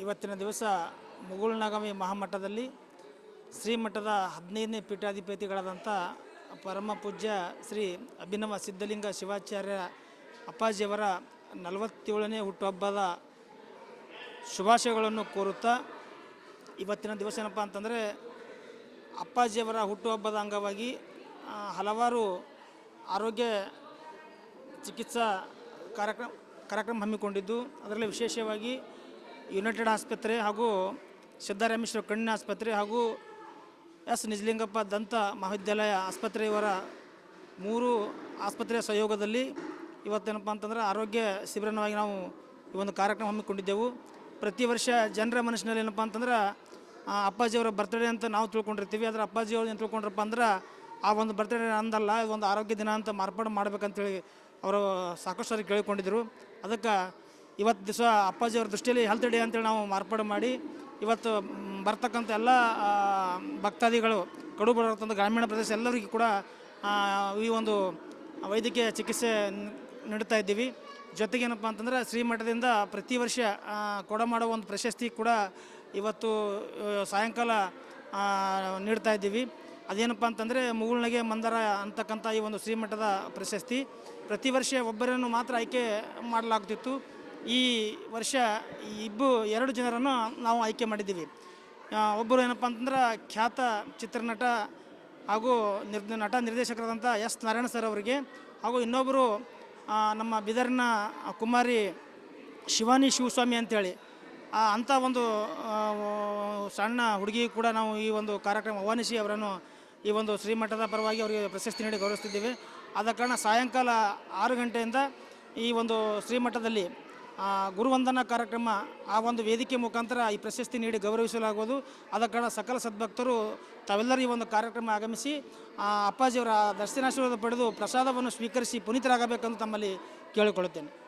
ಇವತ್ತಿನ ದಿವಸ ಮುಗುಳ್ನಗಮಿ ಮಹಾಮಠದಲ್ಲಿ ಶ್ರೀಮಠದ ಹದಿನೈದನೇ ಪೀಠಾಧಿಪತಿಗಳಾದಂಥ ಪರಮ ಪೂಜ್ಯ ಶ್ರೀ ಅಭಿನವ ಸಿದ್ಧಲಿಂಗ ಶಿವಾಚಾರ್ಯ ಅಪ್ಪಾಜಿಯವರ ನಲವತ್ತೇಳನೇ ಹುಟ್ಟುಹಬ್ಬದ ಶುಭಾಶಯಗಳನ್ನು ಕೋರುತ್ತಾ ಇವತ್ತಿನ ದಿವಸ ಏನಪ್ಪ ಅಂತಂದರೆ ಅಪ್ಪಾಜಿಯವರ ಹುಟ್ಟುಹಬ್ಬದ ಅಂಗವಾಗಿ ಹಲವಾರು ಆರೋಗ್ಯ ಚಿಕಿತ್ಸಾ ಕಾರ್ಯಕ್ರಮ ಕಾರ್ಯಕ್ರಮ ಹಮ್ಮಿಕೊಂಡಿದ್ದು. ಅದರಲ್ಲಿ ವಿಶೇಷವಾಗಿ ಯುನೈಟೆಡ್ ಆಸ್ಪತ್ರೆ ಹಾಗೂ ಸಿದ್ದರಾಮೇಶ್ವರ ಕಣ್ಣಿನ ಆಸ್ಪತ್ರೆ ಹಾಗೂ ಎಸ್ ನಿಜಲಿಂಗಪ್ಪ ದಂತ ಮಹಾವಿದ್ಯಾಲಯ ಆಸ್ಪತ್ರೆ ಇವರ ಮೂರು ಆಸ್ಪತ್ರೆಯ ಸಹಯೋಗದಲ್ಲಿ ಇವತ್ತೇನಪ್ಪ ಅಂತಂದ್ರೆ ಆರೋಗ್ಯ ಶಿಬಿರವಾಗಿ ನಾವು ಈ ಒಂದು ಕಾರ್ಯಕ್ರಮ ಹಮ್ಮಿಕೊಂಡಿದ್ದೆವು. ಪ್ರತಿ ವರ್ಷ ಜನರ ಮನಸ್ಸಿನಲ್ಲಿ ಏನಪ್ಪ ಅಂತಂದ್ರೆ ಅಪ್ಪಾಜಿಯವರ ಬರ್ತ್ಡೇ ಅಂತ ನಾವು ತಿಳ್ಕೊಂಡಿರ್ತೀವಿ. ಆದರೆ ಅಪ್ಪಾಜಿಯವ್ರು ಏನು ತಿಳ್ಕೊಂಡ್ರಪ್ಪ ಅಂದ್ರೆ, ಆ ಒಂದು ಬರ್ತ್ಡೇ ಅಂದಲ್ಲ ಇದು ಒಂದು ಆರೋಗ್ಯ ದಿನ ಅಂತ ಮಾರ್ಪಾಡು ಮಾಡ್ಬೇಕಂತೇಳಿ ಅವರು ಸಾಕಷ್ಟು ಸಾರಿ ಕೇಳಿಕೊಂಡಿದ್ದರು. ಅದಕ್ಕೆ ಇವತ್ತು ದಿವಸ ಅಪ್ಪಾಜಿಯವ್ರ ದೃಷ್ಟಿಯಲ್ಲಿ ಹೆಲ್ತ್ ಡೇ ಅಂತೇಳಿ ನಾವು ಮಾರ್ಪಾಡು ಮಾಡಿ ಇವತ್ತು ಬರ್ತಕ್ಕಂಥ ಎಲ್ಲ ಭಕ್ತಾದಿಗಳು ಕಡು ಬರ್ತಕ್ಕಂಥ ಗ್ರಾಮೀಣ ಪ್ರದೇಶ ಎಲ್ಲರಿಗೂ ಕೂಡ ಈ ಒಂದು ವೈದ್ಯಕೀಯ ಚಿಕಿತ್ಸೆ ನೀಡ್ತಾ ಇದ್ದೀವಿ. ಜೊತೆಗೇನಪ್ಪ ಅಂತಂದ್ರೆ ಶ್ರೀಮಠದಿಂದ ಪ್ರತಿ ವರ್ಷ ಕೊಡಮಾಡೋ ಕೊಡ ಮಾಡೋ ಒಂದು ಪ್ರಶಸ್ತಿ ಕೂಡ ಇವತ್ತು ಸಾಯಂಕಾಲ ನೀಡ್ತಾ ಇದ್ದೀವಿ. ಅದೇನಪ್ಪ ಅಂತಂದರೆ ಮುಗುಳ್ನಗೆ ಮಂದರ ಅಂತಕ್ಕಂಥ ಈ ಒಂದು ಶ್ರೀಮಠದ ಪ್ರಶಸ್ತಿ. ಪ್ರತಿ ವರ್ಷ ಒಬ್ಬರನ್ನು ಮಾತ್ರ ಆಯ್ಕೆ ಮಾಡಲಾಗ್ತಿತ್ತು. ಈ ವರ್ಷ ಈ ಇಬ್ಬರು ಎರಡು ಜನರನ್ನು ನಾವು ಆಯ್ಕೆ ಮಾಡಿದ್ದೀವಿ. ಒಬ್ಬರು ಏನಪ್ಪ ಅಂತಂದ್ರೆ ಖ್ಯಾತ ಚಿತ್ರನಟ ಹಾಗೂ ನಿರ್ ನಟ ನಿರ್ದೇಶಕರಾದಂಥ ಎಸ್ ನಾರಾಯಣ ಸರ್ ಅವರಿಗೆ ಹಾಗೂ ಇನ್ನೊಬ್ಬರು ನಮ್ಮ ಬಿದರ್ನ ಕುಮಾರಿ ಶಿವಾನಿ ಶಿವಸ್ವಾಮಿ ಅಂತೇಳಿ. ಅಂಥ ಒಂದು ಸಣ್ಣ ಹುಡುಗಿ ಕೂಡ ನಾವು ಈ ಒಂದು ಕಾರ್ಯಕ್ರಮ ಆಹ್ವಾನಿಸಿ ಅವರನ್ನು ಈ ಒಂದು ಶ್ರೀಮಠದ ಪರವಾಗಿ ಅವರಿಗೆ ಪ್ರಶಸ್ತಿ ನೀಡಿ ಗೌರವಿಸ್ತಿದ್ದೇವೆ ಆದ ಕಾರಣ ಸಾಯಂಕಾಲ ಆರು ಗಂಟೆಯಿಂದ ಈ ಒಂದು ಶ್ರೀಮಠದಲ್ಲಿ ಗುರುವಂದನಾ ಕಾರ್ಯಕ್ರಮ, ಆ ಒಂದು ವೇದಿಕೆ ಮುಖಾಂತರ ಈ ಪ್ರಶಸ್ತಿ ನೀಡಿ ಗೌರವಿಸಲಾಗುವುದು. ಆದ ಸಕಲ ಸದ್ಭಕ್ತರು ತಾವೆಲ್ಲರೂ ಈ ಒಂದು ಕಾರ್ಯಕ್ರಮ ಆಗಮಿಸಿ ಅಪ್ಪಾಜಿಯವರ ದರ್ಶನಾಶೀರ್ವಾದ ಪಡೆದು ಪ್ರಸಾದವನ್ನು ಸ್ವೀಕರಿಸಿ ಪುನೀತರಾಗಬೇಕೆಂದು ತಮ್ಮಲ್ಲಿ ಕೇಳಿಕೊಳ್ಳುತ್ತೇನೆ.